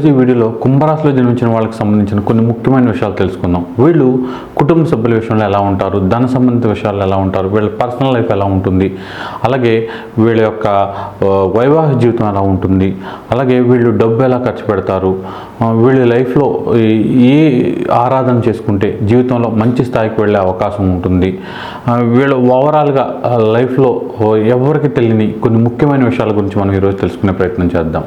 ఈరోజు ఈ వీడియోలో కుంభరాశిలో జన్మించిన వాళ్ళకి సంబంధించిన కొన్ని ముఖ్యమైన విషయాలు తెలుసుకుందాం. వీళ్ళు కుటుంబ సభ్యుల విషయంలో ఎలా ఉంటారు? ధన సంబంధిత విషయాలు ఎలా ఉంటారు? వీళ్ళ పర్సనల్ లైఫ్ ఎలా ఉంటుంది? అలాగే వీళ్ళ యొక్క వైవాహిక జీవితం ఎలా ఉంటుంది? అలాగే వీళ్ళు డబ్బు ఎలా ఖర్చు పెడతారు? వీళ్ళ లైఫ్లో ఏ ఆరాధన చేసుకుంటే జీవితంలో మంచి స్థాయికి వెళ్ళే అవకాశం ఉంటుంది? వీళ్ళు ఓవరాల్గా లైఫ్లో ఎవరికి తెలియని కొన్ని ముఖ్యమైన విషయాల గురించి మనం ఈరోజు తెలుసుకునే ప్రయత్నం చేద్దాం.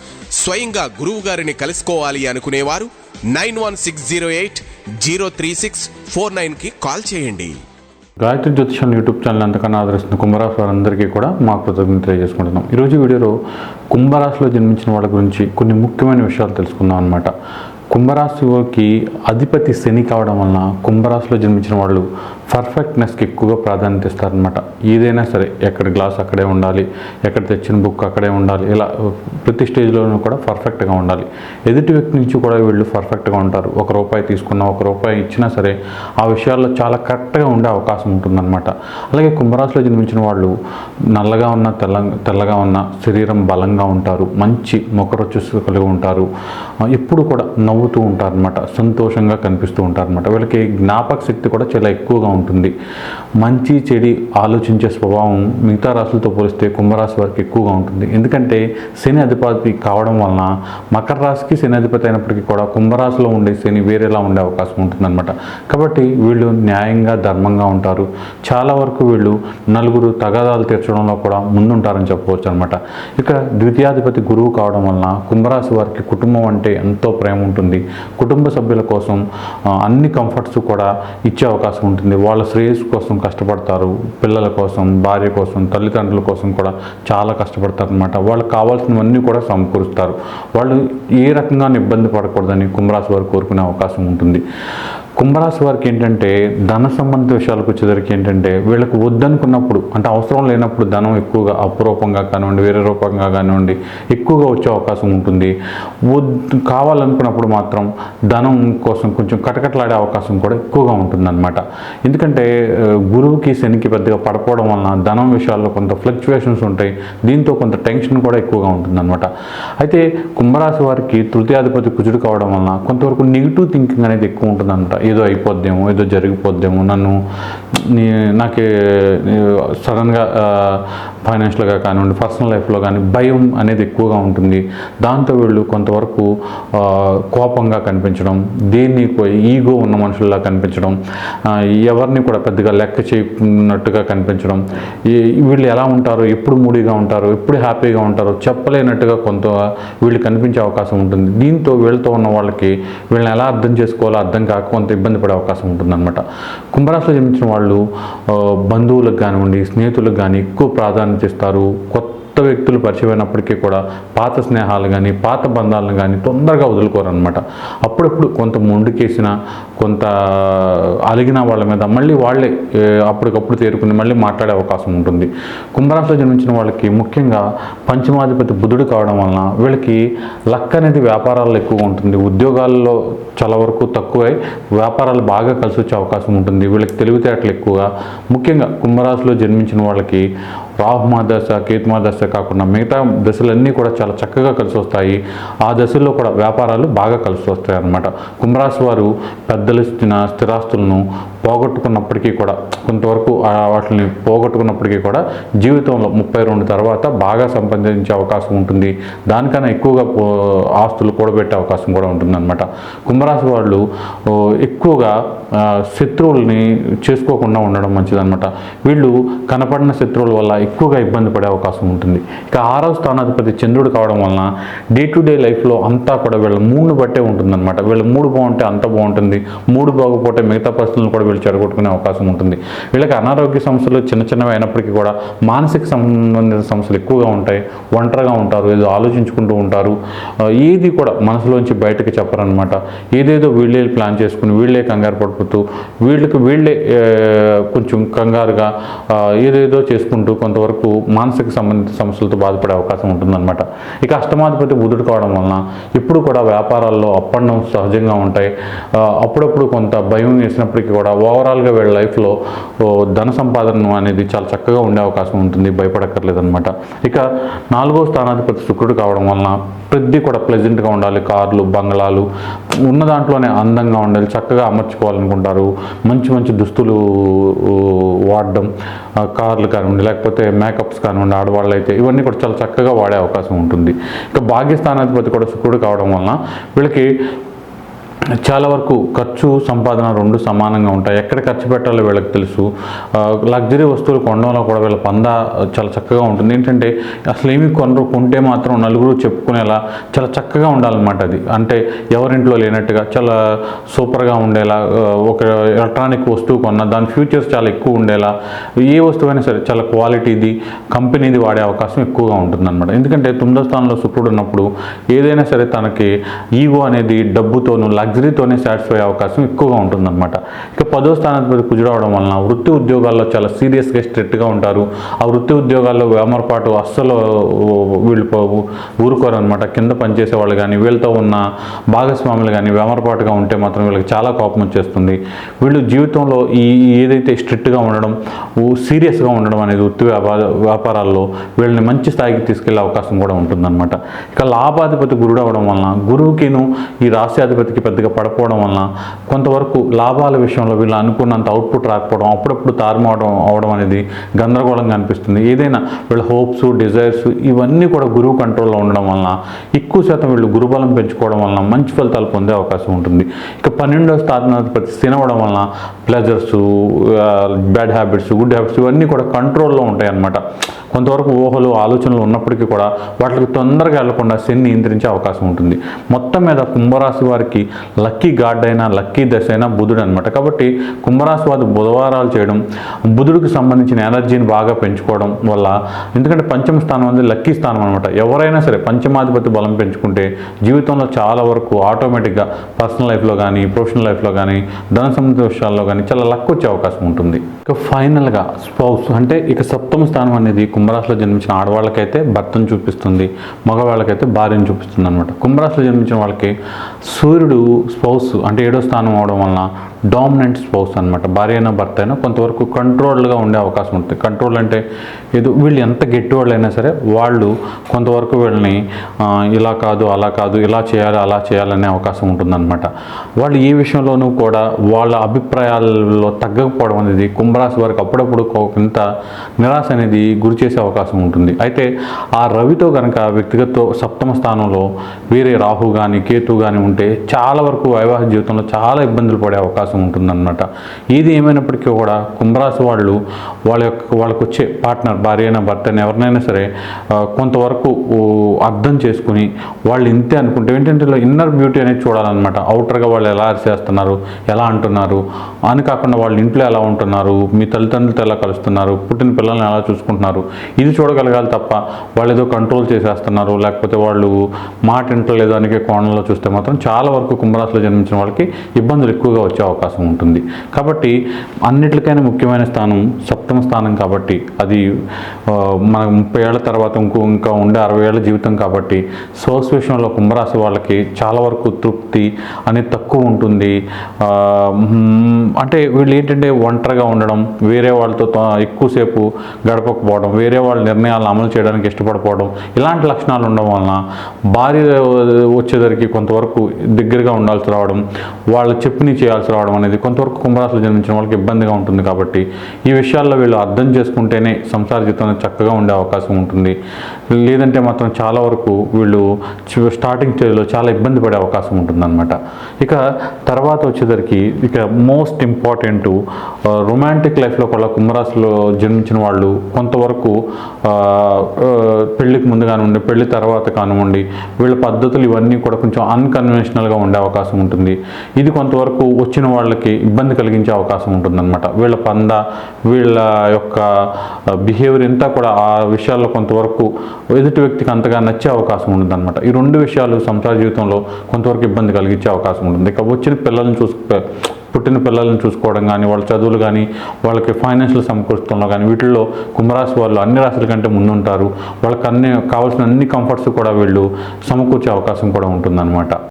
స్వయంగా గురువు గారిని కలుసుకోవాలి అనుకునేవారు nine one six zero eight zero three six four నైన్కి కాల్ చేయండి. గాయత్రి జ్యోతిషం యూట్యూబ్ ఛానల్ అంతకన్నా ఆదరిస్తున్న కుంభరాశి వారందరికీ కూడా మా కృతజ్ఞత తెలియజేసుకుంటున్నాం. ఈరోజు వీడియోలో కుంభరాశిలో జన్మించిన వాళ్ళ గురించి కొన్ని ముఖ్యమైన విషయాలు తెలుసుకుందాం అనమాట కుంభరాశికి అధిపతి శని కావడం వలన కుంభరాశిలో జన్మించిన వాళ్ళు పర్ఫెక్ట్నెస్కి ఎక్కువగా ప్రాధాన్యత ఇస్తారనమాట ఏదైనా సరే ఎక్కడ గ్లాస్ అక్కడే ఉండాలి ఎక్కడ తెచ్చిన బుక్ అక్కడే ఉండాలి ఇలా ప్రతి స్టేజ్లోనూ కూడా పర్ఫెక్ట్గా ఉండాలి. ఎదుటి వ్యక్తి నుంచి కూడా వీళ్ళు పర్ఫెక్ట్గా ఉంటారు. ఒక రూపాయి తీసుకున్నా ఒక రూపాయి ఇచ్చినా సరే ఆ విషయాల్లో చాలా కరెక్ట్గా ఉండే అవకాశం ఉంటుందన్నమాట. అలాగే కుంభరాశిలో జన్మించిన వాళ్ళు నల్లగా ఉన్న తెల్ల తెల్లగా ఉన్న శరీరం బలంగా ఉంటారు. మంచి మొక్కరొచ్చు కలిగి ఉంటారు. ఎప్పుడు కూడా నవ్వుతూ ఉంటారనమాట సంతోషంగా కనిపిస్తూ ఉంటారు అనమాట వీళ్ళకి జ్ఞాపక శక్తి కూడా చాలా ఎక్కువగా ఉంటుంది ఉంటుంది. మంచి చెడి ఆలోచించే స్వభావం మిగతా రాశులతో పోలిస్తే కుంభరాశి వారికి ఎక్కువగా ఉంటుంది. ఎందుకంటే శని అధిపతి కావడం వలన మకర రాశికి శని అధిపతి అయినప్పటికీ కూడా కుంభరాశిలో ఉండే శని వేరేలా ఉండే అవకాశం ఉంటుందన్నమాట. కాబట్టి వీళ్ళు న్యాయంగా ధర్మంగా ఉంటారు. చాలా వరకు వీళ్ళు నలుగురు తగాదాలు తీర్చడంలో కూడా ముందుంటారని చెప్పవచ్చు అనమాట ఇక ద్వితీయాధిపతి గురువు కావడం వలన కుంభరాశి వారికి కుటుంబం అంటే ఎంతో ప్రేమ ఉంటుంది. కుటుంబ సభ్యుల కోసం అన్ని కంఫర్ట్స్ కూడా ఇచ్చే అవకాశం ఉంటుంది. వాళ్ళ శ్రేయస్సు కోసం కష్టపడతారు పిల్లల కోసం భార్య కోసం తల్లిదండ్రుల కోసం కూడా చాలా కష్టపడతారు అనమాట వాళ్ళకి కావాల్సినవన్నీ కూడా సమకూరుస్తారు. వాళ్ళు ఏ రకంగా ఇబ్బంది పడకూడదని కుంభరాశి వారు కోరుకునే అవకాశం ఉంటుంది. కుంభరాశి వారికి ఏంటంటే ధన సంబంధిత విషయాలకు వచ్చేసరికి ఏంటంటే వీళ్ళకి వద్దనుకున్నప్పుడు అంటే అవసరం లేనప్పుడు ధనం ఎక్కువగా అపురూపంగా కానివ్వండి వేరే రూపంగా కానివ్వండి ఎక్కువగా వచ్చే అవకాశం ఉంటుంది. వద్దు కావాలనుకున్నప్పుడు మాత్రం ధనం కోసం కొంచెం కటకట్లాడే అవకాశం కూడా ఎక్కువగా ఉంటుందన్నమాట. ఎందుకంటే గురువుకి శనికి పెద్దగా పడపోవడం వలన ధనం విషయాల్లో కొంత ఫ్లక్చువేషన్స్ ఉంటాయి. దీంతో కొంత టెన్షన్ కూడా ఎక్కువగా ఉంటుందన్నమాట. అయితే కుంభరాశి వారికి తృతీయాధిపతి కుజుడు కావడం వలన కొంతవరకు నెగిటివ్ థింకింగ్ అనేది ఎక్కువ ఉంటుందన్నమాట. ఏదో అయిపోద్దేమో ఏదో జరిగిపోద్దేమో. నన్ను నీ నాకు సడన్గా ఫైనాన్షియల్గా కానివ్వండి పర్సనల్ లైఫ్లో కానీ భయం అనేది ఎక్కువగా ఉంటుంది. దాంతో వీళ్ళు కొంతవరకు కోపంగా కనిపించడం దేన్ని ఈగో ఉన్న మనుషుల్లా కనిపించడం ఎవరిని కూడా పెద్దగా లెక్క చేయకున్నట్టుగా కనిపించడం వీళ్ళు ఎలా ఉంటారో ఎప్పుడు మూడీగా ఉంటారో ఎప్పుడు హ్యాపీగా ఉంటారో చెప్పలేనట్టుగా కొంత వీళ్ళు కనిపించే అవకాశం ఉంటుంది. దీంతో వీళ్ళతో ఉన్న వాళ్ళకి వీళ్ళని ఎలా అర్థం చేసుకోవాలో అర్థం కాక కొంత ఇబ్బంది పడే అవకాశం ఉంటుందన్నమాట. కుంభరాశిలో జన్మించిన వాళ్ళు బంధువులకు కానివ్వండి స్నేహితులకు కానీ ఎక్కువ ప్రాధాన్యత ఇస్తారు. కొత్త కొత్త వ్యక్తులు పరిచయమైనప్పటికీ కూడా పాత స్నేహాలు కానీ పాత బంధాలను కానీ తొందరగా వదులుకోరనమాట అప్పుడప్పుడు కొంత ముండుకేసిన కొంత అలిగిన వాళ్ళ మీద మళ్ళీ వాళ్ళే అప్పటికప్పుడు తేరుకుని మళ్ళీ మాట్లాడే అవకాశం ఉంటుంది. కుంభరాశిలో జన్మించిన వాళ్ళకి ముఖ్యంగా పంచమాధిపతి బుధుడు కావడం వలన వీళ్ళకి లక్ అనేది వ్యాపారాల్లో ఎక్కువగా ఉంటుంది. ఉద్యోగాల్లో చాలా వరకు తక్కువై వ్యాపారాలు బాగా కలిసి వచ్చే అవకాశం ఉంటుంది. వీళ్ళకి తెలివితేటలు ఎక్కువగా. ముఖ్యంగా కుంభరాశిలో జన్మించిన వాళ్ళకి రాహుమా దశ కేతుమా దశ కాకుండా మిగతా దశలన్నీ కూడా చాలా చక్కగా కలిసి వస్తాయి. ఆ దశల్లో కూడా వ్యాపారాలు బాగా కలిసి వస్తాయి అన్నమాట కుంభరాశి వారు పెద్దలు ఇచ్చిన స్థిరాస్తులను పోగొట్టుకున్నప్పటికీ కూడా కొంతవరకు వాటిని పోగొట్టుకున్నప్పటికీ కూడా జీవితంలో ముప్పై రెండు తర్వాత బాగా సంపాదించే అవకాశం ఉంటుంది. దానికన్నా ఎక్కువగా పో- ఆస్తులు కూడబెట్టే అవకాశం కూడా ఉంటుందన్నమాట. కుంభరాశి వాళ్ళు ఎక్కువగా శత్రువుల్ని చేసుకోకుండా ఉండడం మంచిదన్నమాట. వీళ్ళు కనపడిన శత్రువుల వల్ల ఎక్కువగా ఇబ్బంది పడే అవకాశం ఉంటుంది. ఇక ఆరవ స్థానాధిపతి చంద్రుడు కావడం వలన డే టు డే లైఫ్లో అంతా కూడా వీళ్ళ మూడు బట్టే ఉంటుందన్నమాట. వీళ్ళ మూడు బాగుంటే అంత బాగుంటుంది. మూడు బాగుపోతే మిగతా పరిస్థితులను కూడా వీళ్ళు చెడగొట్టుకునే అవకాశం ఉంటుంది. వీళ్ళకి అనారోగ్య సమస్యలు చిన్న చిన్నవి అయినప్పటికీ కూడా మానసిక సంబంధిత సమస్యలు ఎక్కువగా ఉంటాయి. ఒంటరిగా ఉంటారు. ఏదో ఆలోచించుకుంటూ ఉంటారు. ఏది కూడా మనసులోంచి బయటకు చెప్పరనమాట ఏదేదో వీళ్ళే ప్లాన్ చేసుకుని వీళ్ళే కంగారు పడిపోతూ వీళ్ళకి వీళ్ళే కొంచెం కంగారుగా ఏదేదో చేసుకుంటూ కొంతవరకు మానసిక సంబంధిత సమస్యలతో బాధపడే అవకాశం ఉంటుందన్నమాట. ఇక అష్టమాధిపతి బుధుడు కావడం వలన ఇప్పుడు కూడా వ్యాపారాల్లో అప్ అండ్ డౌన్స్ సహజంగా ఉంటాయి. అప్పుడప్పుడు కొంత భయం వేసినప్పటికీ కూడా ఓవరాల్గా వీళ్ళ లైఫ్లో ధన సంపాదన అనేది చాలా చక్కగా ఉండే అవకాశం ఉంటుంది భయపడక్కర్లేదన్నమాట. ఇక నాలుగో స్థానాధిపతి శుక్రుడు కావడం వలన ప్రతి కూడా ప్లెజెంట్గా ఉండాలి. కార్లు బంగ్లాలు ఉన్న దాంట్లోనే అందంగా ఉండాలి చక్కగా అమర్చుకోవాలనుకుంటారు. మంచి మంచి దుస్తులు వాడడం కార్లు కానివ్వండి లేకపోతే మేకప్స్ కానివ్వండి ఆడవాళ్ళు అయితే ఇవన్నీ కూడా చాలా చక్కగా వాడే అవకాశం ఉంటుంది. ఇక భాగ్యస్థానాధిపతి కూడా శుక్రుడు కావడం వలన వీళ్ళకి చాలా వరకు ఖర్చు సంపాదన రెండు సమానంగా ఉంటాయి. ఎక్కడ ఖర్చు పెట్టాలో వీళ్ళకి తెలుసు. లగ్జరీ వస్తువులు కొనడంలో కూడా వీళ్ళ పంద చాలా చక్కగా ఉంటుంది. ఏంటంటే అసలు ఏమి కొనరు కొంటే మాత్రం నలుగురు చెప్పుకునేలా చాలా చక్కగా ఉండాలన్నమాట అది. అంటే ఎవరింట్లో లేనట్టుగా చాలా సూపర్గా ఉండేలా ఒక ఎలక్ట్రానిక్ వస్తువు కొన్న దాని ఫ్యూచర్స్ చాలా ఎక్కువ ఉండేలా ఏ వస్తువైనా సరే చాలా క్వాలిటీది కంపెనీది వాడే అవకాశం ఎక్కువగా ఉంటుందన్నమాట. ఎందుకంటే తొమ్మిదో స్థానంలో శుక్రుడు ఉన్నప్పుడు ఏదైనా సరే తనకి ఈగో అనేది డబ్బుతోనూ లగ్జరీతోనే సాటిస్ఫై అవకాశం ఎక్కువగా ఉంటుందన్నమాట. ఇక పదో స్థానాధిపతి కుజుడవడం వలన వృత్తి ఉద్యోగాల్లో చాలా సీరియస్గా స్ట్రిక్ట్గా ఉంటారు. ఆ వృత్తి ఉద్యోగాల్లో వేమరపాటు అస్సలు వీళ్ళు ఊరుకోరు అనమాట కింద పనిచేసే వాళ్ళు కానీ వీళ్ళతో ఉన్న భాగస్వాములు కానీ వేమరపాటుగా ఉంటే మాత్రం వీళ్ళకి చాలా కోపం వచ్చేస్తుంది. వీళ్ళు జీవితంలో ఈ ఏదైతే స్ట్రిక్ట్గా ఉండడం సీరియస్గా ఉండడం అనేది వృత్తి వ్యాపార వ్యాపారాల్లో వీళ్ళని మంచి స్థాయికి తీసుకెళ్ళే అవకాశం కూడా ఉంటుందన్నమాట. ఇక లాభాధిపతి గురుడు అవడం వలన గురువుకిను ఈ రాశ్యాధిపతికి పెద్దగా పడిపోవడం వలన కొంతవరకు లాభాల విషయంలో వీళ్ళు అనుకున్నంత అవుట్పుట్ రాకపోవడం అప్పుడప్పుడు తారుమావడం అవడం అనేది గందరగోళంగా అనిపిస్తుంది. ఏదైనా వీళ్ళ హోప్స్ డిజైర్స్ ఇవన్నీ కూడా గురువు కంట్రోల్లో ఉండడం వలన ఎక్కువ శాతం వీళ్ళు గురుబలం పెంచుకోవడం వలన మంచి ఫలితాలు పొందే అవకాశం ఉంటుంది. ఇక పన్నెండవ స్థానాధిపతి తినవడం వలన pleasures bad habits good habits ఇవన్నీ కూడా కంట్రోల్లో ఉంటాయి అన్నమాట కొంతవరకు ఊహలు ఆలోచనలు ఉన్నప్పటికీ కూడా వాటికి తొందరగా వెళ్ళకుండా శని నియంత్రించే అవకాశం ఉంటుంది. మొత్తం మీద కుంభరాశి వారికి లక్కీ గాడ్ అయినా లక్కీ దశ అయినా బుధుడు అనమాట కాబట్టి కుంభరాశి వారు బుధవారాలు చేయడం బుధుడికి సంబంధించిన ఎనర్జీని బాగా పెంచుకోవడం వల్ల ఎందుకంటే పంచమ స్థానం అనేది లక్కీ స్థానం అనమాట ఎవరైనా సరే పంచమాధిపతి బలం పెంచుకుంటే జీవితంలో చాలా వరకు ఆటోమేటిక్గా పర్సనల్ లైఫ్లో కానీ ప్రొఫెషనల్ లైఫ్లో కానీ ధన సంబంధిత విషయాల్లో కానీ చాలా లక్ వచ్చే అవకాశం ఉంటుంది. ఇక ఫైనల్గా స్పౌస్ అంటే ఇక సప్తమ స్థానం అనేది కుంభరాశిలో జన్మించిన ఆడవాళ్ళకైతే భర్తను చూపిస్తుంది మగవాళ్ళకైతే భార్యను చూపిస్తుంది అనమాట కుంభరాశిలో జన్మించిన వాళ్ళకి సూర్యుడు స్పౌస్ అంటే ఏడో స్థానం అవడం వలన డామినెంట్ స్పౌస్ అనమాట భార్య అయినా భర్త అయినా కొంతవరకు కంట్రోల్గా ఉండే అవకాశం ఉంటుంది. కంట్రోల్ అంటే ఏదో వీళ్ళు ఎంత గట్టివాళ్ళైనా అయినా సరే వాళ్ళు కొంతవరకు వీళ్ళని ఇలా కాదు అలా కాదు ఇలా చేయాలి అలా చేయాలనే అవకాశం ఉంటుందన్నమాట. వాళ్ళు ఏ విషయంలోనూ కూడా వాళ్ళ అభిప్రాయాల్లో తగ్గకపోవడం అనేది కుంభరాశి వారికి అప్పుడప్పుడు కొంత నిరాశ అనేది గురి చేసే అవకాశం ఉంటుంది. అయితే ఆ రవితో కనుక వ్యక్తిగత సప్తమ స్థానంలో వేరే రాహు కానీ కేతు కానీ ఉంటే చాలా వరకు వైవాహిక జీవితంలో చాలా ఇబ్బందులు పడే అవకాశం ఉంటుందన్నమాట. ఇది ఏమైనప్పటికీ కూడా కుంభరాశి వాళ్ళు వాళ్ళ యొక్క వాళ్ళకు వచ్చే పార్ట్నర్ భార్య అయినా భర్త ఎవరినైనా సరే కొంతవరకు అర్థం చేసుకుని వాళ్ళు ఇంతే అనుకుంటే ఏంటంటే ఇన్నర్ బ్యూటీ అనేది చూడాలన్నమాట. అవుటర్గా వాళ్ళు ఎలా చేస్తున్నారు ఎలా అంటున్నారు అని కాకుండా వాళ్ళ ఇంట్లో ఎలా ఉంటున్నారు మీ తల్లిదండ్రులతో ఎలా కలుస్తున్నారు పుట్టిన పిల్లల్ని ఎలా చూసుకుంటున్నారు ఇది చూడగలగాలి తప్ప వాళ్ళు ఏదో కంట్రోల్ చేసేస్తున్నారు లేకపోతే వాళ్ళు మాట ఇంట్లో లేదో అనేక కోణంలో చూస్తే మాత్రం చాలా వరకు కుంభరాశిలో జన్మించిన వాళ్ళకి ఇబ్బందులు ఎక్కువగా వచ్చే అవకాశం ఉంటుంది. కాబట్టి అన్నిటికైనా ముఖ్యమైన స్థానం సప్తమ స్థానం కాబట్టి అది మన ముప్పై ఏళ్ళ తర్వాత ఇంకో ఇంకా ఉండే అరవై ఏళ్ళ జీవితం కాబట్టి సోర్స్ విషయంలో కుంభరాశి వాళ్ళకి చాలా వరకు తృప్తి అనేది తక్కువ ఉంటుంది. అంటే వీళ్ళు ఏంటంటే ఒంటరిగా ఉండడం వేరే వాళ్ళతో ఎక్కువసేపు గడపకపోవడం వేరే వాళ్ళ నిర్ణయాలను అమలు చేయడానికి ఇష్టపడకపోవడం ఇలాంటి లక్షణాలు ఉండడం వలన భార్య వచ్చేసరికి కొంతవరకు దగ్గరగా ఉండాల్సి రావడం వాళ్ళు చెప్పిని చేయాల్సి రావడం అనేది కొంతవరకు కుంభరాశులు జన్మించిన వాళ్ళకి ఇబ్బందిగా ఉంటుంది కాబట్టి ఈ విషయాల్లో వీళ్ళు అర్థం చేసుకుంటేనే సంసార జీవితంలో చక్కగా ఉండే అవకాశం ఉంటుంది. లేదంటే మాత్రం చాలా వరకు వీళ్ళు స్టార్టింగ్ స్టేజ్లో చాలా ఇబ్బంది పడే అవకాశం ఉంటుందన్నమాట. ఇక తర్వాత వచ్చేసరికి ఇక మోస్ట్ ఇంపార్టెంట్ రొమాంటిక్ లైఫ్లో కూడా కుంభరాశిలో జన్మించిన వాళ్ళు కొంతవరకు పెళ్ళికి పెళ్ళికి ముందు కానివ్వండి పెళ్ళి తర్వాత కానివ్వండి వీళ్ళ పద్ధతులు ఇవన్నీ కూడా కొంచెం అన్కన్వెన్షనల్గా ఉండే అవకాశం ఉంటుంది. ఇది కొంతవరకు వచ్చిన వాళ్ళకి ఇబ్బంది కలిగించే అవకాశం ఉంటుందన్నమాట. వీళ్ళ పంద వీళ్ళ యొక్క బిహేవియర్ అంతా కూడా ఆ విషయాల్లో కొంతవరకు ఎదుటి వ్యక్తికి అంతగా నచ్చే అవకాశం ఉంటుందన్నమాట. ఈ రెండు విషయాలు సంసార జీవితంలో కొంతవరకు ఇబ్బంది కలిగించే అవకాశం ఉంటుంది. ఇక వచ్చిన పిల్లల్ని చూసుకు పుట్టిన పిల్లల్ని చూసుకోవడం కానీ వాళ్ళ చదువులు కానీ వాళ్ళకి ఫైనాన్షియల్ సమకూర్చడంలో కానీ వీటిల్లో కుంభరాశి వాళ్ళు అన్ని రాశుల కంటే ముందుంటారు. వాళ్ళకి అన్ని కావాల్సిన అన్ని కంఫర్ట్స్ కూడా వీళ్ళు సమకూర్చే అవకాశం కూడా ఉంటుందన్నమాట.